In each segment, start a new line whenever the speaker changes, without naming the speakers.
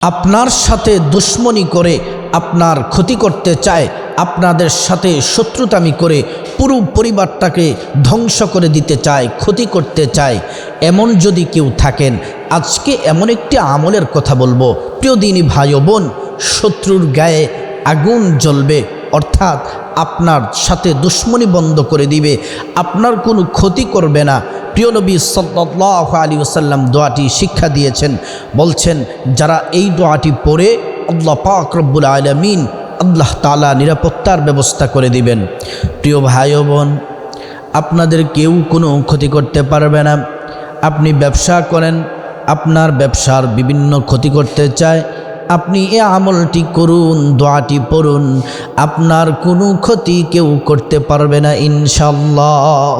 আপনার সাথে দুশ্মনী করে আপনার ক্ষতি করতে চায়, আপনাদের সাথে শত্রুতামি করে পুরো পরিবারটাকে ধ্বংস করে দিতে চায়, ক্ষতি করতে চায়, এমন যদি কেউ থাকেন, আজকে এমন একটি আমলের কথা বলব। প্রিয় দিনী ভাই বোন, শত্রুর গায়ে আগুন জ্বলবে। অর্থাৎ আপনার সাথে দুশ্মনী বন্ধ করে দিবে, আপনার কোনো ক্ষতি করবে না। প্রিয় নবী সাল্লাহ আলী ওসাল্লাম দোয়াটি শিক্ষা দিয়েছেন, বলছেন, যারা এই দোয়াটি পড়ে আল্লাহ পাক রব্বুল আলমিন আল্লাহ তালা নিরাপত্তার ব্যবস্থা করে দিবেন। প্রিয় ভাই বোন, আপনাদের কেউ কোনো ক্ষতি করতে পারবে না। আপনি ব্যবসা করেন, আপনার ব্যবসার বিভিন্ন ক্ষতি করতে চায় আপনি এ আমলটি করুন, দোয়াটি পড়ুন। আপনার কোনো ক্ষতি কেউ করতে পারবে না ইনশাল্লাহ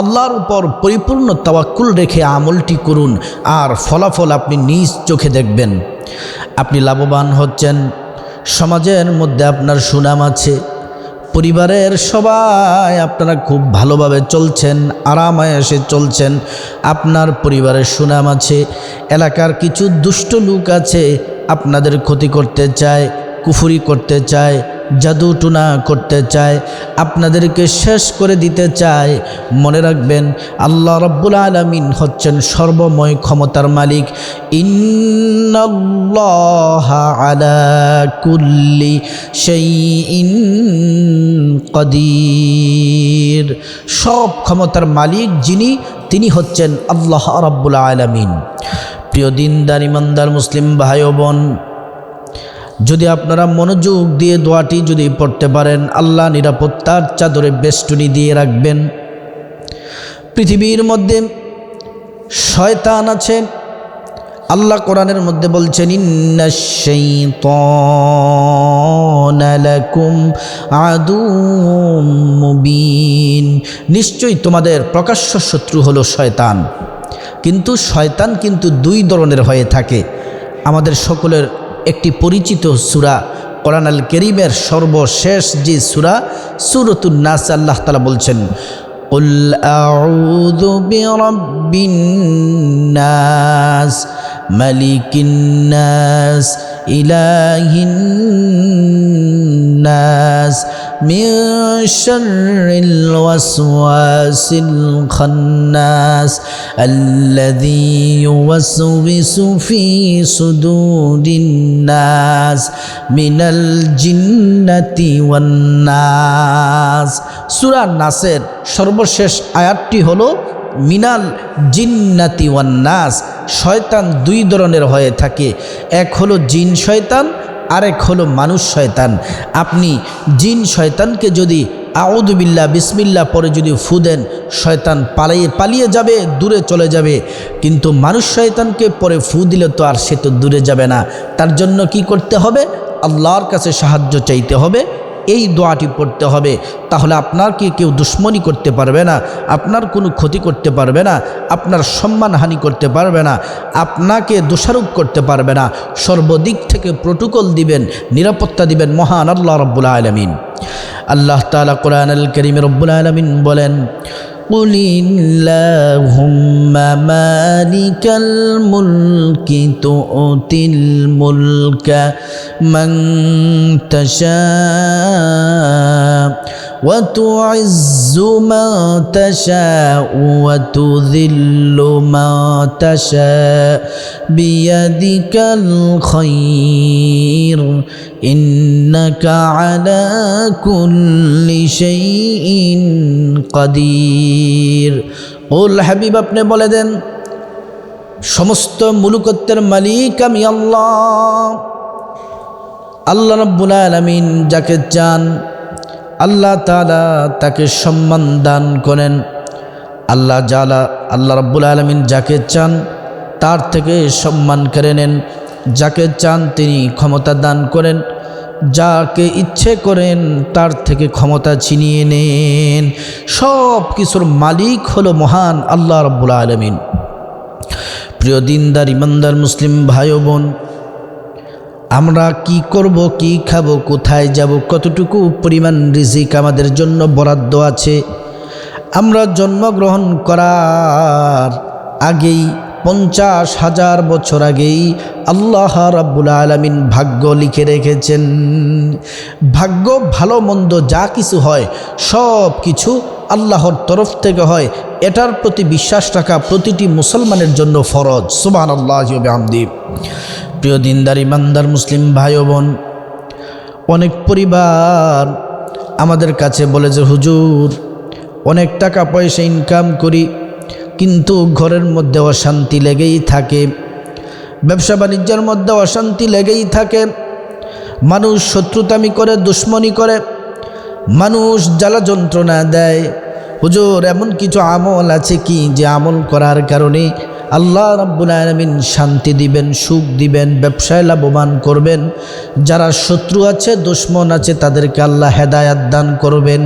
আল্লাহর উপর পরিপূর্ণ তাওয়াক্কুল রেখে আমলটি করুন, আর ফলাফল আপনি নিজ চোখে দেখবেন। আপনি লাভবান হচ্ছেন, সমাজের মধ্যে আপনার সুনাম আছে, পরিবারের সবাই আপনারা খুব ভালোভাবে চলছেন, আরামায়াসে চলছেন, আপনার পরিবারের সুনাম আছে, এলাকার কিছু দুষ্ট লোক আছে আপনাদের ক্ষতি করতে চায়, কুফুরি করতে চায়, জাদু টুনা করতে চায়, আপনাদেরকে শেষ করে দিতে চায়, মনে রাখবেন আল্লাহ রব্বুল আলমিন হচ্ছেন সর্বময় ক্ষমতার মালিক। কুল্লি সেই ইন কদির। সব ক্ষমতার মালিক যিনি, তিনি হচ্ছেন আল্লাহ রব্বুল আলমিন। প্রিয় দিনদার, ইমানদার মুসলিম ভাই বোন, যদি আপনারা মনোযোগ দিয়ে দোয়াটি যদি পড়তে পারেন, আল্লাহ নিরাপত্তার চাদরে বেষ্টনী দিয়ে রাখবেন। পৃথিবীর মধ্যে শয়তান আছে। আল্লাহ কোরআনের মধ্যে বলছেন নিশ্চয়ই তোমাদের প্রকাশ্য শত্রু হলো শয়তান। কিন্তু শয়তান কিন্তু দুই ধরনের হয়ে থাকে আমাদের সকলের একটি পরিচিত সুরা কোরআন আল করিমের সর্বশেষ যে সুরা সুরতুল নাস আল্লাহ তালা বলছেন قل أعوذ برب الناس ملك الناس إله الناس من شر الوسواس الخناس الذي يوسوس في صدور الناس من الجنة والناس. নাসের সর্বশেষ আয়াতটি হল মিনাল জিন্নাতি ওয়ান্নাস শয়তান দুই ধরনের হয়ে থাকে। এক হলো জিন শয়তান আরেক হলো মানুষ শয়তান। আপনি জিন শয়তানকে যদি আউদুবিল্লা বিসমিল্লা পরে যদি ফু দেন, শয়তান পালিয়ে পালিয়ে যাবে, দূরে চলে যাবে। কিন্তু মানুষ শয়তানকে পরে ফু দিলে তো আর সে তো দূরে যাবে না। তার জন্য কি করতে হবে? আল্লাহর কাছে সাহায্য চাইতে হবে। এই দোয়াটি পড়তে হবে। তাহলে আপনার কি কেউ দুশ্মনী করতে পারবে না? আপনার কোনো ক্ষতি করতে পারবে না। আপনার সম্মানহানি করতে পারবে না। আপনাকে দোষারোপ করতে পারবে না। সর্বদিক থেকে প্রোটোকল দিবেন, নিরাপত্তা দিবেন মহান আল্লাহ রব্বুল আলমিন। আল্লাহ তালা কোরআন আল করিম রব্বুল আলমিন বলেন قل اللهم مالك الملك تؤتي الملك من تشاء وتعز ما تشاء وتذل ما تشاء بيدك الخير إنك على كل شيء قدير قل হাবিব আপনি বলে দেন সমস্ত মুলুকত্বের মালিক আমি আল্লাহ আল্লাহ রব্বুল আলমিন যাকে চান আল্লাহ তালা তাকে সম্মান দান করেন। আল্লাহ জালা আল্লাহ রব্বুল আলমিন যাকে চান তার থেকে সম্মান কেড়ে নেন। যাকে চান তিনি ক্ষমতা দান করেন। যাকে ইচ্ছে করেন তার থেকে ক্ষমতা ছিনিয়ে নেন। সব কিছুর মালিক হলো মহান আল্লাহ রব্বুল আলমিন। প্রিয় দিনদার, ইমানদার মুসলিম ভাই বোন আমরা কি করব, কি খাব, কোথায় যাব, কতটুকু পরিমাণ রিজিক আমাদের জন্য বরাদ্দ আছে? আমরা জন্মগ্রহণ করার আগেই, পঞ্চাশ হাজার বছর আগেই আল্লাহ রাব্বুল আলমিন ভাগ্য লিখে রেখেছেন। ভাগ্য ভালো মন্দ যা কিছু হয়, সব কিছু আল্লাহর তরফ থেকে হয়। এটার প্রতি বিশ্বাস রাখা প্রতিটি মুসলমানের জন্য ফরজ। সুবাহ আল্লাহ আমদি প্রিয় দিনদার, ইমানদার মুসলিম ভাই বোন, অনেক পরিবার আমাদের কাছে বলে যে, হুজুর, অনেক টাকা পয়সা ইনকাম করি, কিন্তু ঘরের মধ্যে অশান্তি লেগেই থাকে, ব্যবসা বাণিজ্যের মধ্যে অশান্তি লেগেই থাকে, মানুষ শত্রুতামি করে, দুশ্মনী করে, মানুষ জ্বালা যন্ত্রণা দেয়। হুজুর, এমন কিছু আমল আছে কি যে আমল করার কারণে আল্লাহ রাব্বুল আলমিন শান্তি দিবেন, সুখ দিবেন, ব্যবসায় লাভবান করবেন। যারা শত্রু আছে, দুশ্মন আছে, তাদেরকে আল্লাহ হেদায়াত দান করবেন।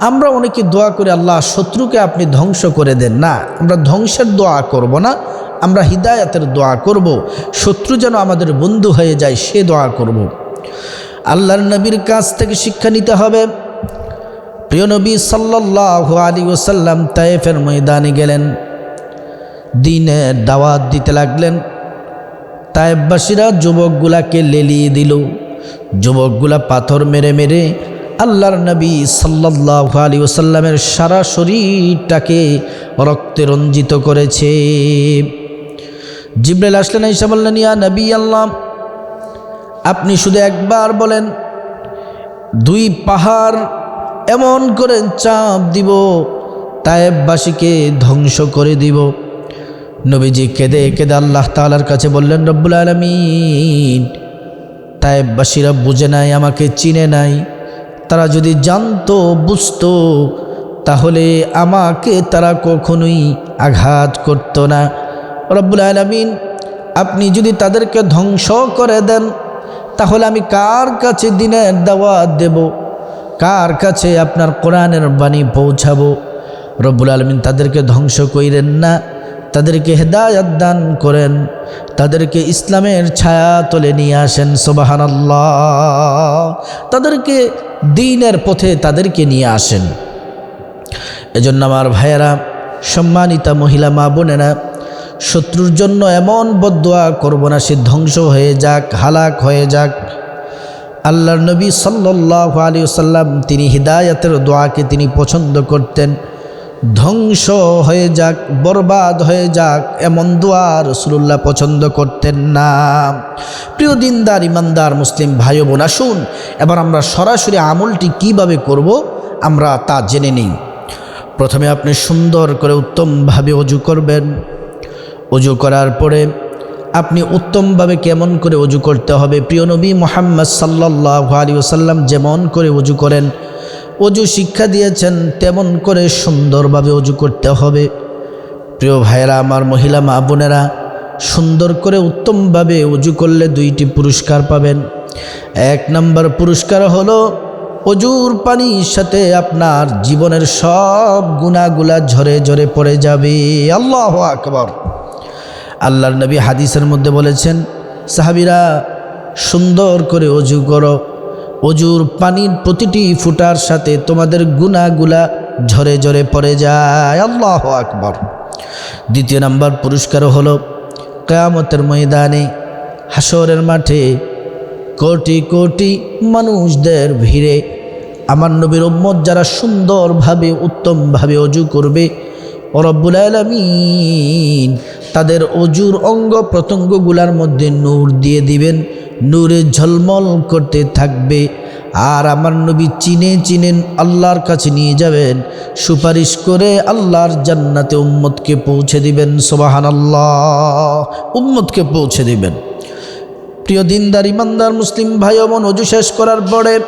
আমরা অনেকে দোয়া করে, আল্লাহ, শত্রুকে আপনি ধ্বংস করে দেন। না, আমরা ধ্বংসের দোয়া করব না, আমরা হিদায়াতের দোয়া করব। শত্রু যেন আমাদের বন্ধু হয়ে যায়, সে দোয়া করব। আল্লাহর নবীর কাছ থেকে শিক্ষা নিতে হবে। প্রিয় নবী সাল্লাহ আলী ওসাল্লাম তায়েফের ময়দানে গেলেন। দিনের দাওয়াত দিতে লাগলেন। তায়েববাসীরা যুবকগুলাকে লেলিয়ে দিল। যুবকগুলা পাথর মেরে মেরে আল্লাহর নবী সাল্লাহ আলী ওসাল্লামের সারা শরীরটাকে রক্তে রঞ্জিত করেছে। জিব্রাইল আসলেন ঈসা বললেন, ইয়া নবী আল্লাহ, আপনি শুধু একবার বলেন, দুই পাহাড় এমন করে চাপ দিব, তায়েববাসীকে ধ্বংস করে দিব। নবীজি কেঁদে কেঁদে আল্লাহ তালার কাছে বললেন, রব্বুল আলমিন। তায়েববাসীরা বুঝে নাই, আমাকে চিনে নাই। তারা যদি জানতো, বুঝতো, তাহলে আমাকে তারা কখনোই আঘাত করতো না। রব্বুল আলমিন, আপনি যদি তাদেরকে ধ্বংস করে দেন, তাহলে আমি কার কাছে দিনের দাওয়াত দেব? কার কাছে আপনার কোরআনের বাণী পৌঁছাবো? রব্বুল আলমিন তাদেরকে ধ্বংস কইরেন না। তাদেরকে হেদায়ত দান করেন, তাদেরকে ইসলামের ছায়া তোলে নিয়ে আসেন সোবাহান তাদেরকে দিনের পথে তাদেরকে নিয়ে আসেন। এজন্য আমার ভাইয়েরা, সম্মানিতা মহিলা মা বোনেরা, শত্রুর জন্য এমন বদোয়া করব না, সে ধ্বংস হয়ে যাক, হালাক হয়ে যাক। আল্লাহর নবী সাল্লাহ আলী সাল্লাম তিনি হৃদায়তের দোয়াকে তিনি পছন্দ করতেন। ধ্বংস হয়ে যাক, বরবাদ হয়ে যাক, এমন দোয়া রসুল্লাহ পছন্দ করতেন না। প্রিয় দিনদার ইমানদার মুসলিম ভাই বোন আসুন, এবার আমরা সরাসরি আমলটি কীভাবে করব আমরা তা জেনে নিই। প্রথমে আপনি সুন্দর করে উত্তমভাবে অজু করবেন। অজু করার পরে আপনি উত্তমভাবে কেমন করে অজু করতে হবে? প্রিয় নবী মোহাম্মদ সাল্লাহ আলী ওসাল্লাম যেমন করে অজু করেন অজু শিক্ষা দিয়েছেন, তেমন করে সুন্দরভাবে অজু করতে হবে। প্রিয় ভাইয়েরা, আমার মহিলা মা বোনেরা, সুন্দর করে উত্তমভাবে অজু করলে দুইটি পুরস্কার পাবেন। এক নম্বর পুরস্কার হলো, অজুর পানির সাথে আপনার জীবনের সব গুণাগুলা ঝরে ঝরে পড়ে যাবে। আল্লাহ আকবর। আল্লাহর নবী হাদিসের মধ্যে বলেছেন, সাহাবিরা সুন্দর করে অজু করো অজুর পানির প্রতিটি ফুটার সাথে তোমাদের গুণাগুলা ঝরে ঝরে পড়ে যায়। আল্লাহ আকবর। দ্বিতীয় নাম্বার পুরস্কার হলো কেয়ামতের ময়দানে হাসরের মাঠে কোটি কোটি মানুষদের ভিড়ে। আমার নবীর উম্মত যারা সুন্দরভাবে, উত্তমভাবে অজু করবে রব্বুল আলমিন তাদের অজুর অঙ্গ প্রত্যঙ্গগুলার মধ্যে নূর দিয়ে দিবেন। নূরে ঝলমল করতে থাকবে। আর আমার নবী চিনে চিনেন আল্লাহর কাছে নিয়ে যাবেন। সুপারিশ করে আল্লাহর জান্নাতে উম্মতকে পৌঁছে দিবেন। সোবাহান আল্লাহ উম্মতকে পৌঁছে দিবেন। প্রিয় দিনদার, ইমানদার, মুসলিম ভাই বোন, অজু শেষ করার পরে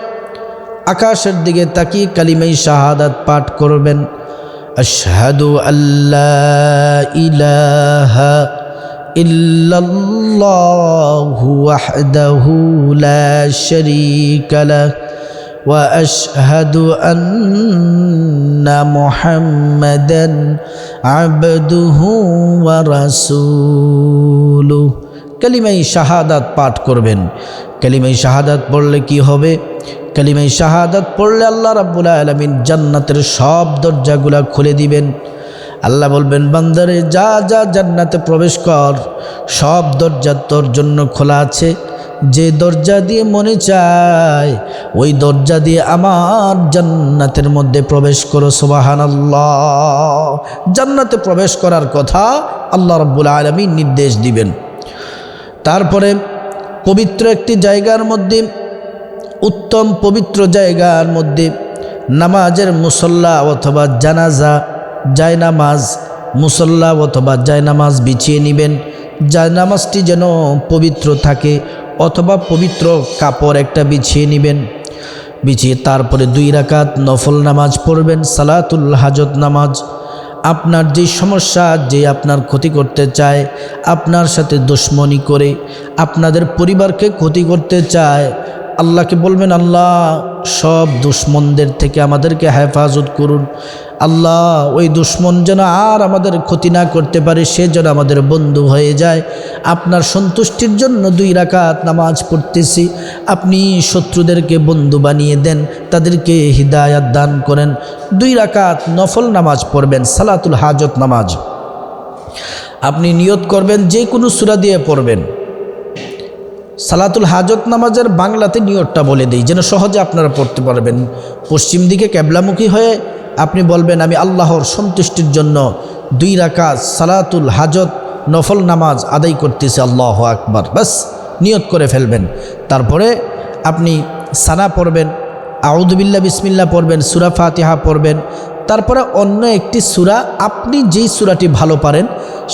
আকাশের দিকে তাকিয়ে কালিমাই শাহাদাত পাঠ করবেন। আশহাদু আল্লাহ ইলাহা ইল্লাল্লাহু ওয়াহদাহু লা শারীকা লাহ واشهد ان محمدا عبده ورسوله কালিমাই শাহাদাত পাঠ করবেন কালিমাই শাহাদাত পড়লে কি হবে কালিমাই শাহাদাত পড়লে আল্লাহ রাব্বুল আলমিন জান্নাতের সব দরজাগুলা খুলে দিবেন আল্লাহ বলবেন, বান্দারে, যা যা জান্নাতে প্রবেশ কর, সব দরজা তোর জন্য খোলা আছে। যে দরজা দিয়ে মনে চায়, ওই দরজা দিয়ে আমার জান্নাতের মধ্যে প্রবেশ করো সোবাহান জান্নাতে প্রবেশ করার কথা আল্লাহ রব্বুল আলমী নির্দেশ দিবেন। তারপরে পবিত্র একটি জায়গার মধ্যে, উত্তম পবিত্র জায়গার মধ্যে নামাজের মুসল্লা অথবা জানাজা জায়নামাজ, মুসল্লা অথবা জায়নামাজ বিছিয়ে নেবেন। জায়নামাজটি যেন পবিত্র থাকে অথবা পবিত্র কাপড় একটা বিছিয়ে নেবেন। বিছিয়ে তারপরে দুই রাকাত নফল নামাজ পড়বেন, সালাতুল হাজত নামাজ। আপনার যে সমস্যা, যে আপনার ক্ষতি করতে চায়, আপনার সাথে দুশ্মনী করে, আপনাদের পরিবারকে ক্ষতি করতে চায় আল্লাহকে বলবেন, আল্লাহ, সব দুশ্মনদের থেকে আমাদেরকে হেফাজত করুন। আল্লাহ, ওই দুশ্মন যেন আর আমাদের ক্ষতি না করতে পারে, সে যেন আমাদের বন্ধু হয়ে যায়। আপনার সন্তুষ্টির জন্য দুই রাকাত নামাজ পড়তেছি। আপনি শত্রুদেরকে বন্ধু বানিয়ে দেন, তাদেরকে হৃদায়াত দান করেন। দুই রাকাত নফল নামাজ পড়বেন, সালাতুল হাজত নামাজ। আপনি নিয়ত করবেন, যে কোনো সুরা দিয়ে পড়বেন। সালাতুল হাজত নামাজের বাংলাতে নিয়তটা বলে দিই, যেন সহজে আপনারা পড়তে পারবেন। পশ্চিম দিকে ক্যাবলামুখী হয়ে আপনি বলবেন, আমি আল্লাহর সন্তুষ্টির জন্য দুই রাকাত সালাতুল হাজত নফল নামাজ আদায় করতেছে, আল্লাহ আকবার। বাস নিয়ত করে ফেলবেন। তারপরে আপনি সানা পড়বেন আউদবিল্লা বিসমিল্লা পড়বেন, সুরা ফাতিহা পড়বেন। তারপরে অন্য একটি সুরা, আপনি যেই সুরাটি ভালো পারেন,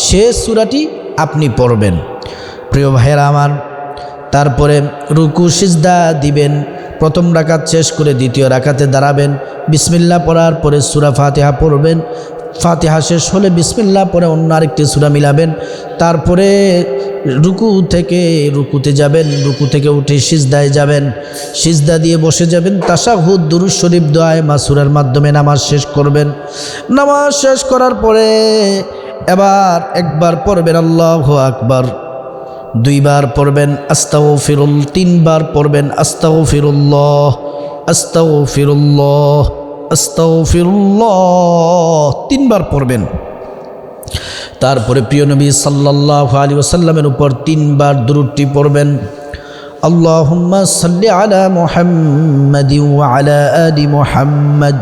সে সুরাটি আপনি পড়বেন। প্রিয় ভাইয়েরা আমার তারপরে রুকু, সিজদা দিবেন, প্রথম রাকাত শেষ করে দ্বিতীয় রাকাতে দাঁড়াবেন। বিসমিল্লা পড়ার পরে সুরা ফাতিহা পড়বেন। ফাতিহা শেষ হলে বিসমিল্লা পরে অন্য আরেকটি সুরা মিলাবেন। তারপরে রুকু থেকে রুকুতে যাবেন, রুকু থেকে উঠে সিজদায় যাবেন। সিজদা দিয়ে বসে যাবেন তাসাহুদ দুরুজ শরীফ দোয়ায় মাসুরের মাধ্যমে নামাজ শেষ করবেন। নামাজ শেষ করার পরে এবার একবার পড়বেন, আল্লাহ আকবার। দুইবার পড়বেন আস্তাও ফিরুল তিনবার পড়বেন আস্তাও ফিরুল্ল আস্তাও ফিরুল্ল আস্তাও ফিরুল্ল তিনবার পড়বেন। তারপরে প্রিয় নবী সাল্লাহ আলী ওসাল্লামের উপর তিনবার দুরুটি পড়বেন আল্লাহ সাল্লি আলা মুহাম্মাদি ওয়া আলা আলি মুহাম্মাদ,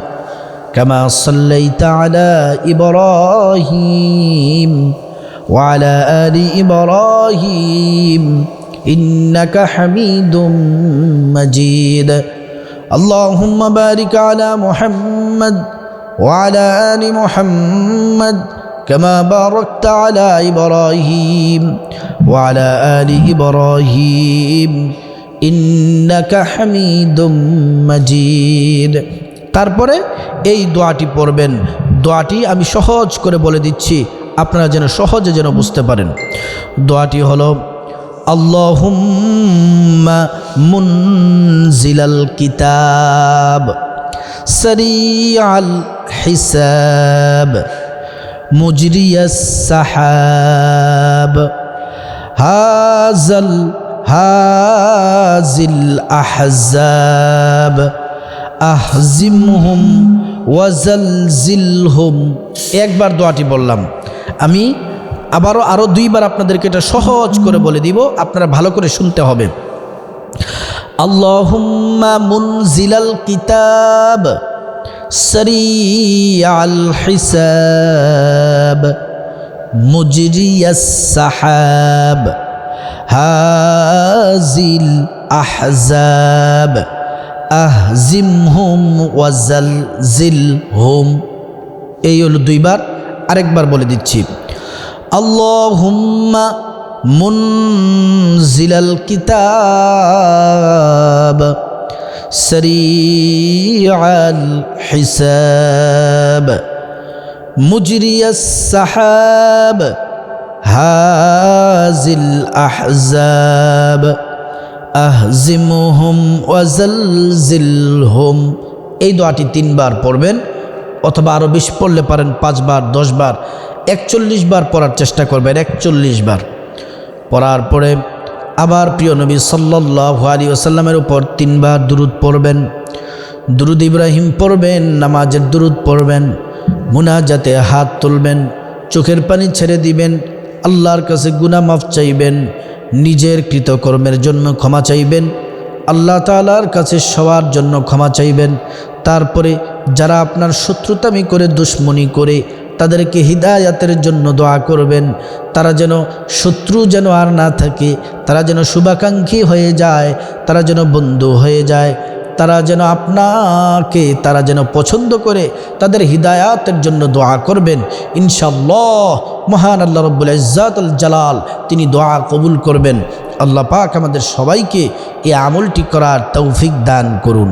কামা সাল্লাইতা আলা ইব্রাহিম। وعلى آل إبراهيم إنك حميد مجيد اللهم بارك على محمد وعلى آل محمد كما باركت على إبراهيم وعلى آل إبراهيم إنك حميد مجيد তারপরে এই দোয়াটি পড়বেন দোয়াটি আমি সহজ করে বলে দিচ্ছি আপনারা যেন সহজে যেন বুঝতে পারেন। দোয়াটি হলো, আল্লাহুম্মা মুনজিলাল কিতাব, সরিয়াল হিসাব, মুজরিয়াস সাহাব হাজাল হাজিল আহজাব আহজিমহুম ওয়াজালজিলহুম একবার দোয়াটি বললাম। আমি আবারও আরও দুইবার আপনাদেরকে এটা সহজ করে বলে দিব, আপনারা ভালো করে শুনতে হবে। আল্লাহুম্মা মুনজিলাল কিতাব সরিয়াল হিসাব মুজরিয়াস সাহাব হাজিল আহজাব আহজিমহুম ওয়াজাল জিল হুম এই হলো দুইবার। আরেকবার বলে দিচ্ছি। আল্লাহুম্মা মুনজিলাল কিতাব সরিয়াল হিসাব মুজরিয়াস সাহাব হাজিল আহজাব আহজিমুহুম ওয়াজালজিলহুম এই দোয়াটি তিনবার পড়বেন। অথবা আরও বেশি পড়লে পারেন পাঁচবার, দশবার একচল্লিশ বার পড়ার চেষ্টা করবেন একচল্লিশ বার পড়ার পরে আবার প্রিয় নবী সাল্লাহ আলী ওসাল্লামের উপর তিনবার দুরুদ পড়বেন। দুরুদ ইব্রাহিম পড়বেন, নামাজের দুরুদ পড়বেন, মুনাজাতে হাত তুলবেন, চোখের পানি ছেড়ে দিবেন, আল্লাহর কাছে গুনা মাফ চাইবেন, নিজের কৃতকর্মের জন্য ক্ষমা চাইবেন, আল্লাহ তালার কাছে সবার জন্য ক্ষমা চাইবেন, তারপরে যারা আপনার শত্রুতামি করে, দুশ্মনী করে, তাদেরকে হিদায়াতের জন্য দোয়া করবেন। তারা যেন শত্রু যেন আর না থাকে, তারা যেন শুভাকাঙ্ক্ষী হয়ে যায়, তারা যেন বন্ধু হয়ে যায়, তারা যেন আপনাকে, তারা যেন পছন্দ করে, তাদের হিদায়াতের জন্য দোয়া করবেন। ইনশাল্লাহ মহান আল্লাহ রব্বুল ইজ্জাতুল জালাল, তিনি দোয়া কবুল করবেন। আল্লাহ পাক আমাদের সবাইকে এই আমলটি করার তৌফিক দান করুন।